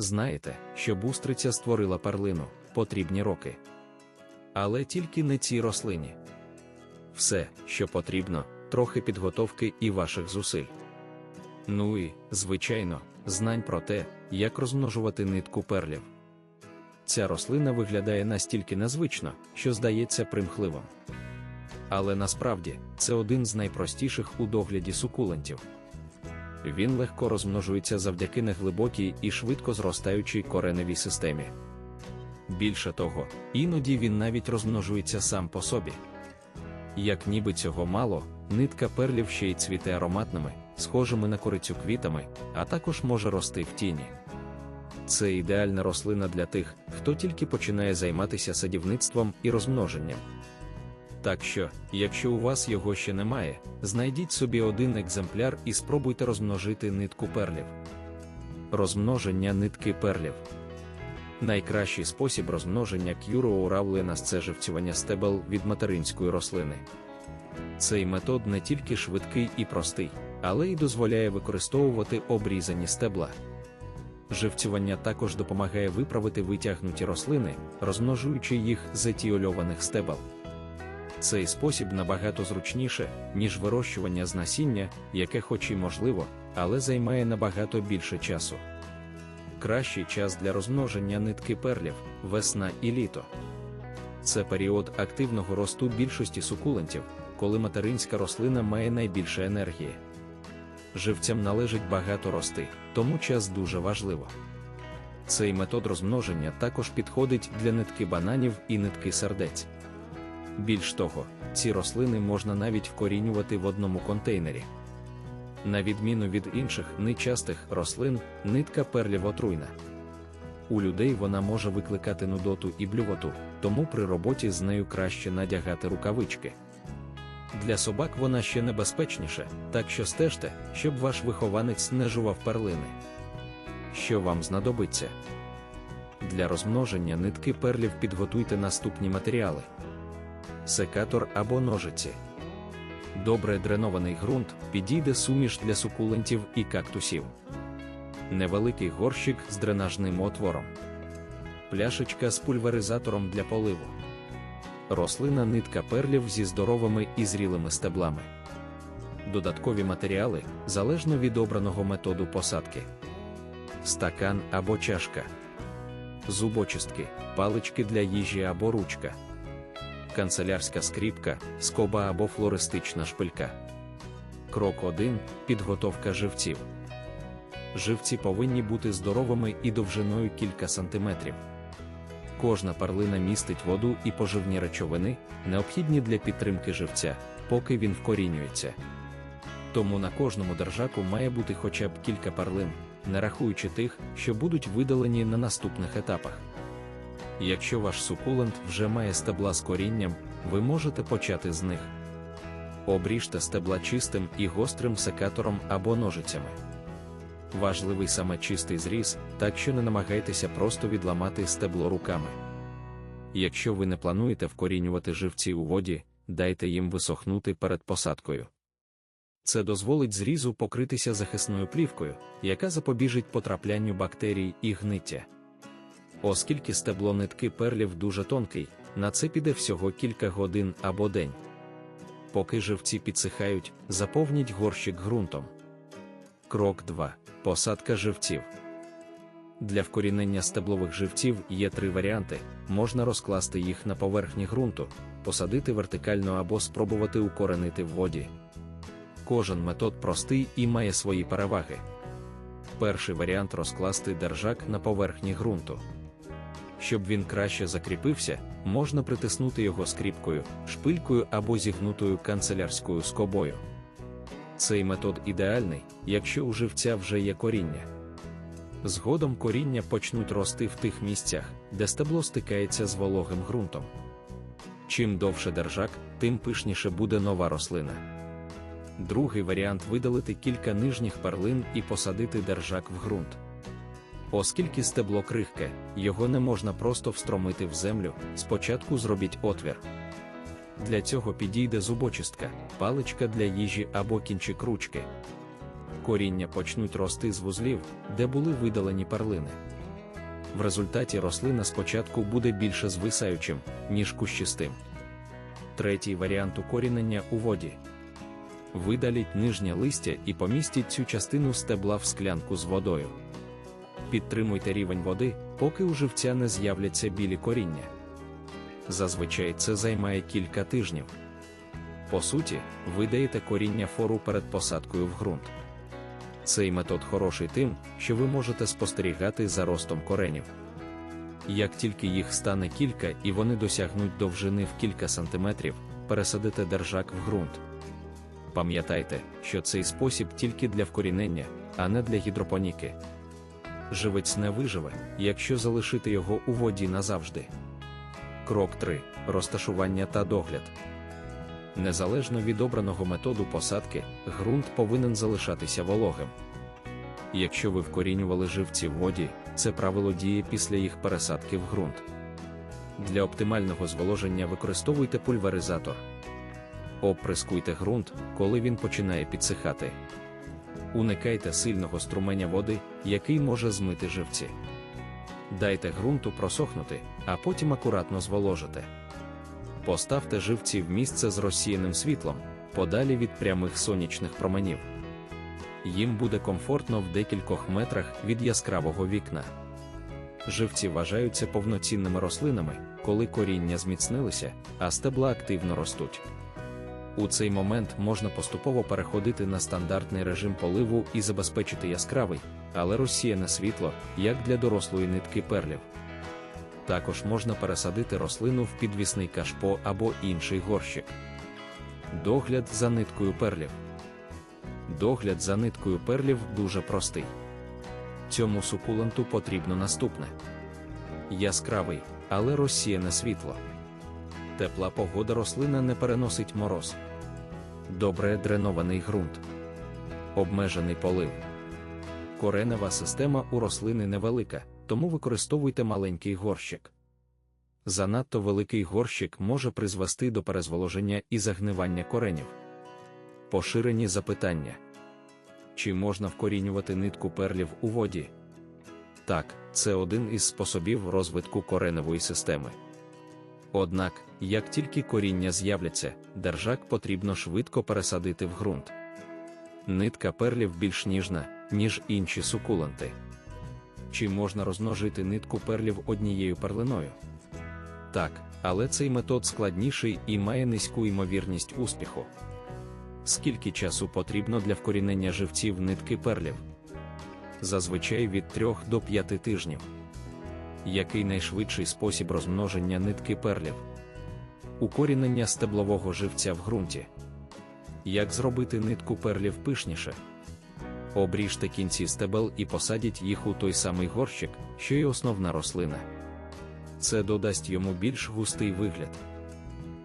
Знаєте, що бустриця створила перлину, потрібні роки. Але тільки не цій рослині. Все, що потрібно, трохи підготовки і ваших зусиль. Ну і, звичайно, знань про те, як розмножувати нитку перлів. Ця рослина виглядає настільки незвично, що здається примхливим. Але насправді це один з найпростіших у догляді сукулентів. Він легко розмножується завдяки неглибокій і швидко зростаючій кореневій системі. Більше того, іноді він навіть розмножується сам по собі. Як ніби цього мало, нитка перлів ще й цвіте ароматними, схожими на корицю квітами, а також може рости в тіні. Це ідеальна рослина для тих, хто тільки починає займатися садівництвом і розмноженням. Так що, якщо у вас його ще немає, знайдіть собі один екземпляр і спробуйте розмножити нитку перлів. Розмноження нитки перлів. Найкращий спосіб розмноження к'юроуравленас – це живцювання стебел від материнської рослини. Цей метод не тільки швидкий і простий, але й дозволяє використовувати обрізані стебла. Живцювання також допомагає виправити витягнуті рослини, розмножуючи їх з етіольованих стебел. Цей спосіб набагато зручніше, ніж вирощування з насіння, яке хоч і можливо, але займає набагато більше часу. Кращий час для розмноження нитки перлів весна і літо. Це період активного росту більшості сукулентів, коли материнська рослина має найбільше енергії. Живцям належить багато рости, тому час дуже важливо. Цей метод розмноження також підходить для нитки бананів і нитки сердець. Більш того, ці рослини можна навіть вкорінювати в одному контейнері. На відміну від інших нечастих рослин, нитка перлів отруйна. У людей вона може викликати нудоту і блювоту, тому при роботі з нею краще надягати рукавички. Для собак вона ще небезпечніша, так що стежте, щоб ваш вихованець не жував перлини. Що вам знадобиться? Для розмноження нитки перлів підготуйте наступні матеріали: секатор або ножиці. Добре дренований ґрунт підійде суміш для сукулентів і кактусів. Невеликий горщик з дренажним отвором. Пляшечка з пульверизатором для поливу. Рослина нитка перлів зі здоровими і зрілими стеблами. Додаткові матеріали залежно від обраного методу посадки. Стакан або чашка. Зубочистки, палички для їжі або ручка канцелярська скріпка, скоба або флористична шпилька. Крок 1. Підготовка живців. Живці повинні бути здоровими і довжиною кілька сантиметрів. Кожна парлина містить воду і поживні речовини, необхідні для підтримки живця, поки він вкорінюється. Тому на кожному держаку має бути хоча б кілька парлин, не рахуючи тих, що будуть видалені на наступних етапах. Якщо ваш сукулент вже має стебла з корінням, ви можете почати з них. Обріжте стебла чистим і гострим секатором або ножицями. Важливий саме чистий зріз, так що не намагайтеся просто відламати стебло руками. Якщо ви не плануєте вкорінювати живці у воді, дайте їм висохнути перед посадкою. Це дозволить зрізу покритися захисною плівкою, яка запобіжить потраплянню бактерій і гниття. Оскільки стебло нитки перлів дуже тонкий, на це піде всього кілька годин або день. Поки живці підсихають, заповніть горщик ґрунтом. Крок 2. Посадка живців. Для вкорінення стеблових живців є три варіанти: можна розкласти їх на поверхні ґрунту, посадити вертикально або спробувати укоренити в воді. Кожен метод простий і має свої переваги. Перший варіант розкласти держак на поверхні ґрунту. Щоб він краще закріпився, можна притиснути його скріпкою, шпилькою або зігнутою канцелярською скобою. Цей метод ідеальний, якщо у живця вже є коріння. Згодом коріння почнуть рости в тих місцях, де стебло стикається з вологим ґрунтом. Чим довше держак, тим пишніше буде нова рослина. Другий варіант видалити кілька нижніх перлин і посадити держак в ґрунт. Оскільки стебло крихке, його не можна просто встромити в землю, спочатку зробіть отвір. Для цього підійде зубочистка, паличка для їжі або кінчик ручки. Коріння почнуть рости з вузлів, де були видалені перлини. в результаті рослина спочатку буде більше звисаючим, ніж кущистим. Третій варіант укорінення у воді. Видаліть нижнє листя і помістіть цю частину стебла в склянку з водою. Підтримуйте рівень води, поки у живця не з'являться білі коріння. Зазвичай це займає кілька тижнів. По суті, ви даєте коріння фору перед посадкою в ґрунт. Цей метод хороший тим, що ви можете спостерігати за ростом коренів. Як тільки їх стане кілька і вони досягнуть довжини в кілька сантиметрів, пересадите держак в ґрунт. Пам'ятайте, що цей спосіб тільки для вкорінення, а не для гідропоніки. Живець не виживе, якщо залишити його у воді назавжди. Крок 3. Розташування та догляд. Незалежно від обраного методу посадки, ґрунт повинен залишатися вологим. Якщо ви вкорінювали живці в воді, це правило діє після їх пересадки в ґрунт. Для оптимального зволоження використовуйте пульверизатор. Оприскуйте ґрунт, коли він починає підсихати. Уникайте сильного струменя води, який може змити живці. Дайте ґрунту просохнути, а потім акуратно зволожите. Поставте живці в місце з розсіяним світлом, подалі від прямих сонячних променів. Їм буде комфортно в декількох метрах від яскравого вікна. Живці вважаються повноцінними рослинами, коли коріння зміцнилися, а стебла активно ростуть. У цей момент можна поступово переходити на стандартний режим поливу і забезпечити яскравий, але розсіяне світло, як для дорослої нитки перлів. Також можна пересадити рослину в підвісний кашпо або інший горщик. Догляд за ниткою перлів. Догляд за ниткою перлів дуже простий. Цьому сукуленту потрібно наступне: яскравий, але розсіяне світло. Тепла погода рослина не переносить мороз. Добре дренований ґрунт. Обмежений полив. Коренева система у рослини невелика, тому використовуйте маленький горщик. Занадто великий горщик може призвести до перезволоження і загнивання коренів. Поширені запитання. Чи можна вкорінювати нитку перлів у воді? Так, це один із способів розвитку кореневої системи. Однак, як тільки коріння з'являться, держак потрібно швидко пересадити в ґрунт. Нитка перлів більш ніжна, ніж інші сукуленти. Чи можна розмножити нитку перлів однією перлиною? Так, але цей метод складніший і має низьку ймовірність успіху. Скільки часу потрібно для вкорінення живців нитки перлів? Зазвичай від 3 до 5 тижнів. Який найшвидший спосіб розмноження нитки перлів? Укорінення стеблового живця в ґрунті. Як зробити нитку перлів пишніше? Обріжте кінці стебел і посадіть їх у той самий горщик, що й основна рослина. Це додасть йому більш густий вигляд.